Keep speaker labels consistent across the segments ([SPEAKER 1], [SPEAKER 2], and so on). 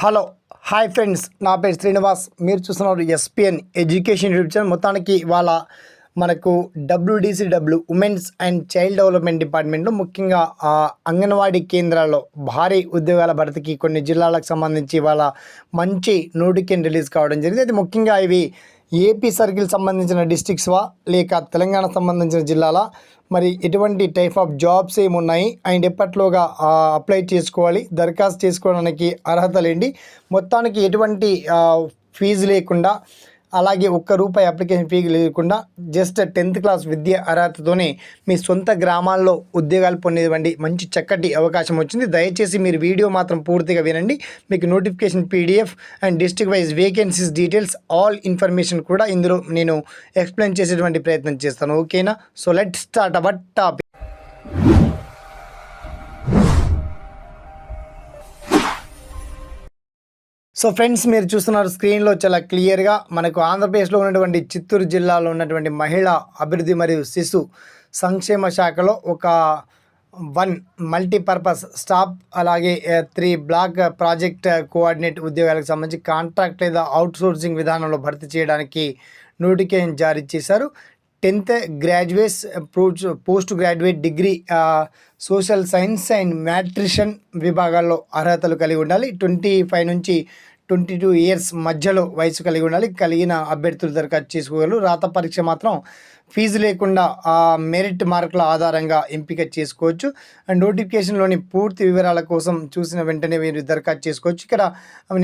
[SPEAKER 1] Hello hi friends. నా పేరు శ్రీనివాస్. మీరు చూస్తున్నారు ఎస్పిఎన్ ఎడ్యుకేషన్ యూట్యూబ్ ఛానల్. మొత్తానికి ఇవాళ మనకు WDCW women's and child development డిపార్ట్మెంట్లో ముఖ్యంగా అంగన్వాడీ కేంద్రాల్లో భారీ ఉద్యోగాల భర్తీకి కొన్ని జిల్లాలకు సంబంధించి ఇవాళ మంచి నోటిఫికేషన్ రిలీజ్ కావడం జరిగింది. అది ముఖ్యంగా ఇవి ఏపీ సర్కిల్ సంబంధించిన డిస్ట్రిక్ట్స్వా? లేక తెలంగాణ సంబంధించిన జిల్లాల? మరి ఎటువంటి టైప్ ఆఫ్ జాబ్స్ ఏమున్నాయి? అండ్ ఎప్పట్లోగా అప్లై చేసుకోవాలి? దరఖాస్తు చేసుకోవడానికి అర్హతలేండి మొత్తానికి ఎటువంటి ఫీజు లేకుండా అలాగే ఒక్క రూపాయి అప్లికేషన్ ఫీ లేకుండా జస్ట్ టెన్త్ క్లాస్ విద్య అర్హతతోనే మీ సొంత గ్రామాల్లో ఉద్యోగాలు పొందేవండి మంచి చక్కటి అవకాశం వచ్చింది. దయచేసి మీరు వీడియో మాత్రం పూర్తిగా వినండి. మీకు notification PDF and district wise vacancies details all information కూడా ఇందులో నేను ఎక్స్ప్లెయిన్ చేసేటువంటి ప్రయత్నం చేస్తాను. ఓకేనా so let start our topic so friends మీరు చూస్తున్నారు స్క్రీన్లో చాలా క్లియర్గా మనకు ఆంధ్రప్రదేశ్లో ఉన్నటువంటి చిత్తూరు జిల్లాలో ఉన్నటువంటి మహిళా అభివృద్ధి మరియు శిశు సంక్షేమ శాఖలో ఒక వన్ మల్టీపర్పస్ స్టాప్ అలాగే త్రీ బ్లాక్ ప్రాజెక్ట్ కోఆర్డినేట్ ఉద్యోగాలకు సంబంధించి కాంట్రాక్ట్ లేదా అవుట్సోర్సింగ్ విధానంలో భర్తీ చేయడానికి నోటిఫికేషన్ జారీ చేశారు. Tenth graduates post post graduate degree social science and nutrition విభాగాల్లో అర్హతలు కలిగి ఉండాలి. ట్వంటీ ఫైవ్ నుంచి ట్వంటీ టూ ఇయర్స్ మధ్యలో వయసు కలిగి ఉండాలి. కలిగిన అభ్యర్థులు దరఖాస్తు చేసుకోగలరు. రాత పరీక్ష మాత్రం ఫీజు లేకుండా ఆ మెరిట్ మార్కుల ఆధారంగా ఎంపిక చేసుకోవచ్చు. అండ్ నోటిఫికేషన్లోని పూర్తి వివరాల కోసం చూసిన వెంటనే మీరు దరఖాస్తు చేసుకోవచ్చు. ఇక్కడ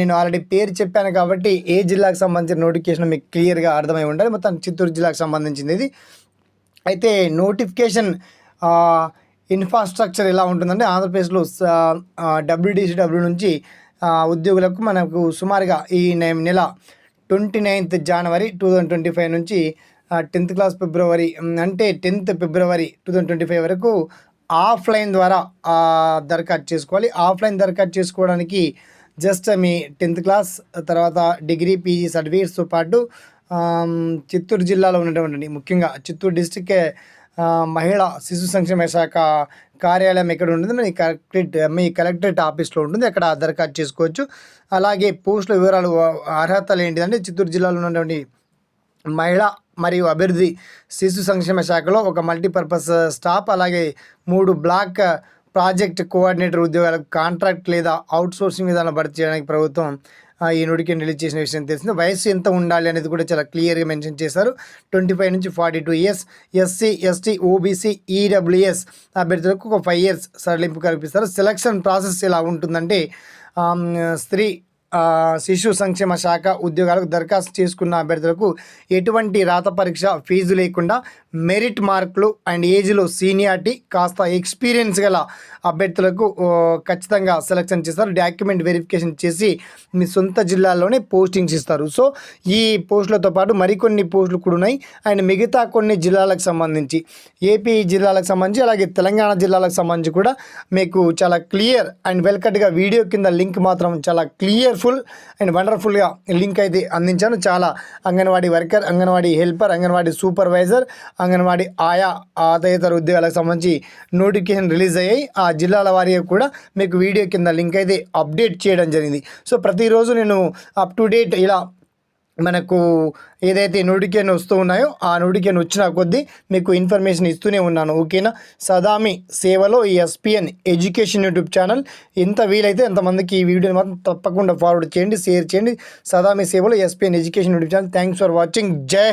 [SPEAKER 1] నేను ఆల్రెడీ పేరు చెప్పాను కాబట్టి ఏ జిల్లాకు సంబంధించిన నోటిఫికేషన్ మీకు క్లియర్గా అర్థమై ఉండాలి. మొత్తం చిత్తూరు జిల్లాకు సంబంధించింది ఇది అయితే నోటిఫికేషన్ ఇన్ఫ్రాస్ట్రక్చర్ ఎలా ఉంటుందంటే ఆంధ్రప్రదేశ్లో డబ్ల్యూడిసిడబ్ల్యూ నుంచి ఉద్యోగులకు మనకు సుమారుగా ఈ నె- నెల twenty ninth January two thousand twenty five నుంచి టెన్త్ క్లాస్ ఫిబ్రవరి అంటే tenth February two thousand twenty five వరకు ఆఫ్లైన్ ద్వారా దరఖాస్తు చేసుకోవాలి. ఆఫ్లైన్ దరఖాస్తు చేసుకోవడానికి జస్ట్ మీ టెన్త్ క్లాస్ తర్వాత డిగ్రీ పీజీ సర్టిఫికేట్స్తో పాటు చిత్తూరు జిల్లాలో ఉన్నటువంటి ముఖ్యంగా చిత్తూరు డిస్టిక్ మహిళా శిశు సంక్షేమ శాఖ కార్యాలయం ఎక్కడ ఉంటుంది? మీ కలెక్టరేట్ మీ కలెక్టరేట్ ఆఫీస్లో ఉంటుంది. అక్కడ దరఖాస్తు చేసుకోవచ్చు. అలాగే పోస్టుల వివరాలు అర్హతలు ఏంటిదంటే చిత్తూరు జిల్లాలో ఉన్నటువంటి మహిళ మరియు అభివృద్ధి శిశు సంక్షేమ శాఖలో ఒక మల్టీపర్పస్ స్టాఫ్ అలాగే మూడు బ్లాక్ ప్రాజెక్ట్ కోఆర్డినేటర్ ఉద్యోగాలకు కాంట్రాక్ట్ లేదా అవుట్సోర్సింగ్ విధానం భర్తీ చేయడానికి ప్రభుత్వం ఈ నోటిఫికేషన్ రిలీజ్ చేసిన విషయం తెలిసింది. వయసు ఎంత ఉండాలి అనేది కూడా చాలా క్లియర్గా మెన్షన్ చేశారు. ట్వంటీ ఫైవ్ నుంచి forty two years SC ST OBC EWS అభ్యర్థులకు ఒక ఫైవ్ ఇయర్స్ సడలింపు కల్పిస్తారు. సెలక్షన్ ప్రాసెస్ ఎలా ఉంటుందంటే స్త్రీ శిశు సంక్షేమ శాఖ ఉద్యోగాలకు దరఖాస్తు చేసుకున్న అభ్యర్థులకు ఎటువంటి రాత పరీక్ష ఫీజు లేకుండా మెరిట్ మార్కులు అండ్ ఏజ్లో సీనియారిటీ కాస్త ఎక్స్పీరియన్స్ గల అభ్యర్థులకు ఖచ్చితంగా సెలెక్షన్ చేస్తారు. డాక్యుమెంట్ వెరిఫికేషన్ చేసి మీ సొంత జిల్లాలోనే పోస్టింగ్స్ ఇస్తారు సో ఈ పోస్టులతో పాటు మరికొన్ని పోస్టులు కూడా ఉన్నాయి. అండ్ మిగతా కొన్ని జిల్లాలకు సంబంధించి ఏపీ జిల్లాలకు సంబంధించి అలాగే తెలంగాణ జిల్లాలకు సంబంధించి కూడా మీకు చాలా క్లియర్ అండ్ వెల్కట్గా వీడియో కింద లింక్ మాత్రం చాలా క్లియర్ క్లియర్ఫుల్ అండ్ వండర్ఫుల్గా లింక్ అయితే అందించాను. చాలా anganwadi worker anganwadi helper anganwadi supervisor anganwadi ఆయా ఆ తదితర ఉద్యోగాలకు సంబంధించి నోటిఫికేషన్ రిలీజ్ అయ్యాయి. ఆ జిల్లాల వారీగా కూడా మీకు వీడియో కింద లింక్ అయితే అప్డేట్ చేయడం జరిగింది. సో ప్రతిరోజు నేను అప్ టు డేట్ ఇలా మనకు ఏదైతే నోటిఫికేషన్ వస్తూ ఉన్నాయో ఆ నోటిఫికేషన్ వచ్చిన కొద్దీ మీకు ఇన్ఫర్మేషన్ ఇస్తూనే ఉన్నాను ఓకేనా? సదామి సేవలో ఈ ఎస్పిఎన్ ఎడ్యుకేషన్ యూట్యూబ్ ఛానల్ ఎంత వీలైతే ఎంతమందికి ఈ వీడియోని మాత్రం తప్పకుండా ఫార్వర్డ్ చేయండి షేర్ చేయండి. సదామి సేవలో SPN education YouTube channel. Thanks for watching. జై